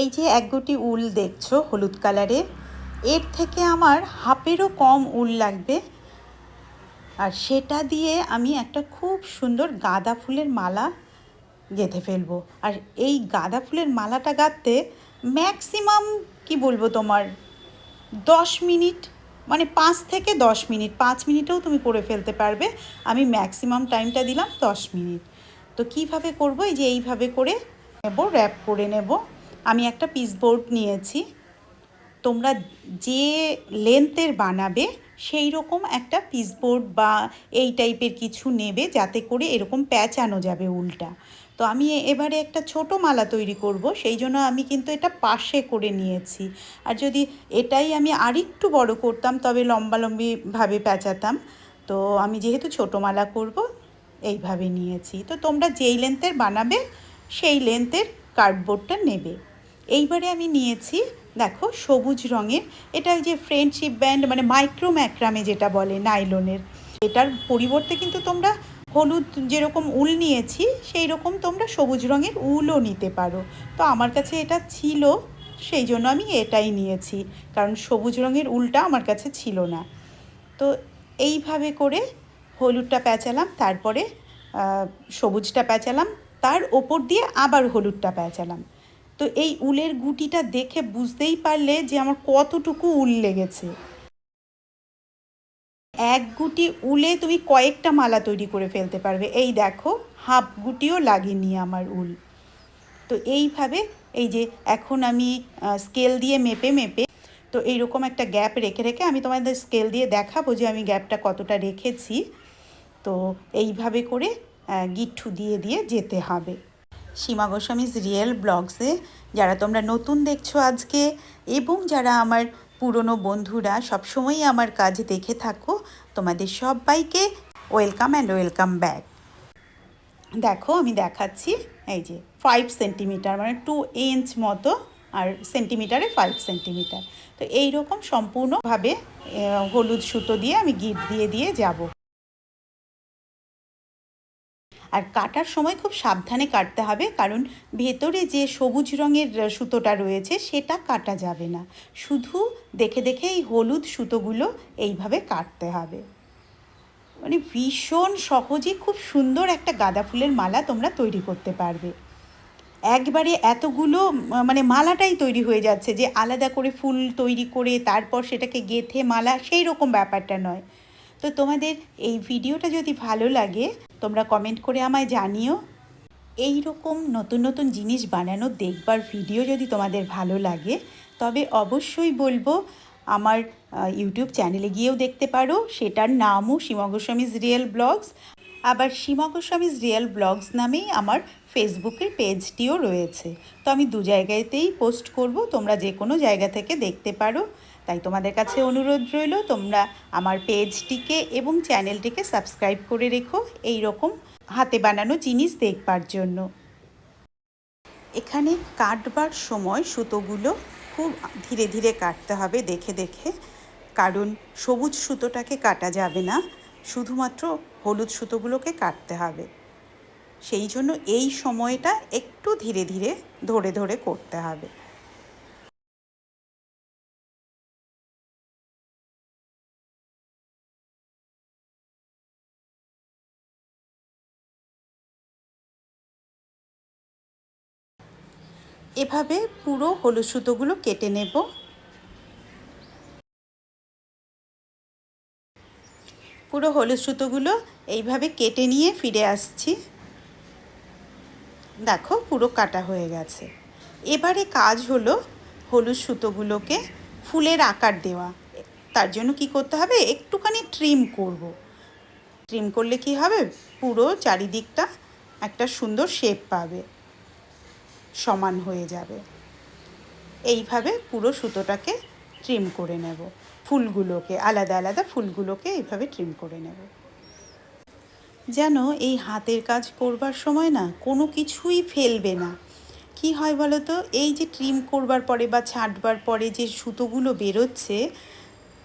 এই যে এক গুটি উল দেখছ হলুদ কালারের, এর থেকে আমার হাফেরও কম উল লাগবে। আর সেটা দিয়ে আমি একটা খুব সুন্দর গাঁদা ফুলের মালা গেঁথে ফেলব। আর এই গাঁদা ফুলের মালাটা গাঁথতে ম্যাক্সিমাম, কি বলব তোমার, দশ মিনিট মানে পাঁচ থেকে দশ মিনিট, পাঁচ মিনিটেও তুমি করে ফেলতে পারবে। আমি ম্যাক্সিমাম টাইমটা দিলাম দশ মিনিট। তো কীভাবে করব? এই যে এইভাবে করে নেব, র্যাপ করে নেব। আমি একটা পিস বোর্ড নিয়েছি। তোমরা যে লেন্থের বানাবে, সেই রকম একটা পিস বোর্ড বা এই টাইপের কিছু নেবে যাতে করে এরকম প্যাঁচানো যাবে উল্টা। তো আমি এবারে একটা ছোট মালা তৈরি করব, সেই জন্য আমি কিন্তু এটা পাশে করে নিয়েছি। আর যদি এটাই আমি আরেকটু বড় করতাম, তবে লম্বালম্বিভাবে প্যাঁচাতাম। তো আমি যেহেতু ছোট মালা করব, এইভাবে নিয়েছি। তো তোমরা যেই লেন্থের বানাবে, সেই লেন্থের কার্ডবোর্ডটা নেবে। এইবারে আমি নিয়েছি, দেখো, সবুজ রঙের। এটা যে ফ্রেন্ডশিপ ব্যান্ড মানে মাইক্রো ম্যাক্রামে যেটা বলে নাইলনের এটার পরিবর্তে কিন্তু তোমরা হলুদ যেরকম উল নিয়েছি সেই রকম তোমরা সবুজ রঙের উলও নিতে পারো। তো আমার কাছে এটা ছিল, সেই জন্য আমি এটাই নিয়েছি, কারণ সবুজ রঙের উলটা আমার কাছে ছিল না। তো এইভাবে করে হলুদটা প্যাঁচালাম তারপরে সবুজটা প্যাঁচালাম তার ওপর দিয়ে আবার হলুদটা প্যাঁচালাম তো এই উলের গুটিটা দেখে বুঝতেই পারলে যে আমার কতটুকু উল লেগেছে। এক গুটি উলে তুমি কয়েকটা মালা তৈরি করে ফেলতে পারবে। এই দেখো, হাফ গুটিও লাগেনি আমার উল। তো এইভাবে এই যে এখন আমি স্কেল দিয়ে মেপে মেপে, তো এইরকম একটা গ্যাপ রেখে রেখে আমি তোমাদের স্কেল দিয়ে দেখাবো যে আমি গ্যাপটা কতটা রেখেছি। তো এইভাবে করে গিট্টু দিয়ে দিয়ে যেতে হবে। সীমা গোস্বামীজ রিয়েল ব্লগসে যারা তোমরা নতুন দেখছ আজকে, এবং যারা আমার পুরনো বন্ধুরা সবসময়ই আমার কাজ দেখে থাকো, তোমাদের সবাইকে ওয়েলকাম অ্যান্ড ওয়েলকাম ব্যাক দেখো, আমি দেখাচ্ছি, এই যে ফাইভ সেন্টিমিটার মানে টু ইঞ্চ মতো, আর সেন্টিমিটারে ফাইভ সেন্টিমিটার তো এই রকম সম্পূর্ণভাবে হলুদ সুতো দিয়ে আমি গিট দিয়ে দিয়ে যাব। আর কাটার সময় খুব সাবধানে কাটতে হবে, কারণ ভেতরে যে সবুজ রঙের সুতোটা রয়েছে সেটা কাটা যাবে না। শুধু দেখে দেখে এই হলুদ সুতোগুলো এইভাবে কাটতে হবে। মানে ভীষণ সহজে খুব সুন্দর একটা গাঁদা ফুলের মালা তোমরা তৈরি করতে পারবে। একবারে এতগুলো মানে মালাটাই তৈরি হয়ে যাচ্ছে যে আলাদা করে ফুল তৈরি করে তারপর সেটাকে গেথে মালা সেই রকম ব্যাপারটা নয়। তো তোমাদের এই ভিডিওটা যদি ভালো লাগে তোমরা কমেন্ট করে আমায় জানিও। এই রকম নতুন নতুন জিনিস বানানো দেখবার ভিডিও যদি তোমাদের ভালো লাগে, তবে অবশ্যই বলব আমার ইউটিউব চ্যানেলে গিয়েও দেখতে পারো। সেটার নামও সীমা গোস্বামীজ রিয়েল ব্লগস আবার সীমা গোস্বামীজ রিয়েল ব্লগস নামেই আমার ফেসবুকের পেজটিও রয়েছে। তো আমি দু জায়গাতেই পোস্ট করব, তোমরা যে কোনো জায়গা থেকে দেখতে পারো। তাই তোমাদের কাছে অনুরোধ রইল, তোমরা আমার পেজটিকে এবং চ্যানেলটিকে সাবস্ক্রাইব করে রেখো এই রকম হাতে বানানো জিনিস দেখবার জন্য। এখানে কাটবার সময় সুতোগুলো খুব ধীরে ধীরে কাটতে হবে দেখে দেখে, কারণ সবুজ সুতোটাকে কাটা যাবে না, শুধুমাত্র হলুদ সুতোগুলোকে কাটতে হবে। সেই জন্য এই সময়টা একটু ধীরে ধীরে ধরে ধরে করতে হবে। এভাবে পুরো হলুদ সুতোগুলো কেটে নেব। পুরো হলুদ সুতোগুলো এইভাবে কেটে নিয়ে ফিরে আসছি। দেখো পুরো কাটা হয়ে গেছে। এবারে কাজ হলো হলুদ সুতোগুলোকে ফুলের আকার দেওয়া। তার জন্য কি করতে হবে? একটুখানি ট্রিম করব। ট্রিম করলে কি হবে? পুরো চারিদিকটা একটা সুন্দর শেপ পাবে। সমান হয়ে যাবে। এইভাবে পুরো সুতোটাকে ট্রিম করে নেব। ফুলগুলোকে, আলাদা আলাদা ফুলগুলোকে এইভাবে ট্রিম করে নেব। যেন এই হাতের কাজ করবার সময় না কোনো কিছুই ফেলবে না। কি হয় বলো তো এই যে ট্রিম করবার পরে বা ছাঁটবার পরে যে সুতোগুলো বেরোচ্ছে,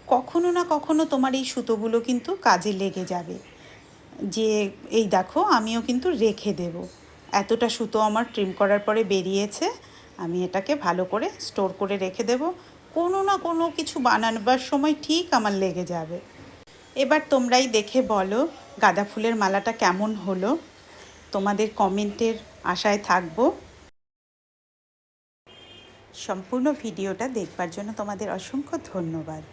কখনো না কখনো তোমার এই সুতোগুলো কিন্তু কাজে লেগে যাবে। যে, এই দেখো, আমিও কিন্তু রেখে দেব। এতটা সুতো আমার ট্রিম করার পরে বেরিয়েছে। আমি এটাকে ভালো করে স্টোর করে রেখে দেব। কোনো না কোনো কিছু বানানোবার সময় ঠিক আমার লেগে যাবে। এবার তোমরাই দেখে বলো, গাঁদা ফুলের মালাটা কেমন হলো? তোমাদের কমেন্টের আশায় থাকব। সম্পূর্ণ ভিডিওটা দেখবার জন্য তোমাদের অসংখ্য ধন্যবাদ।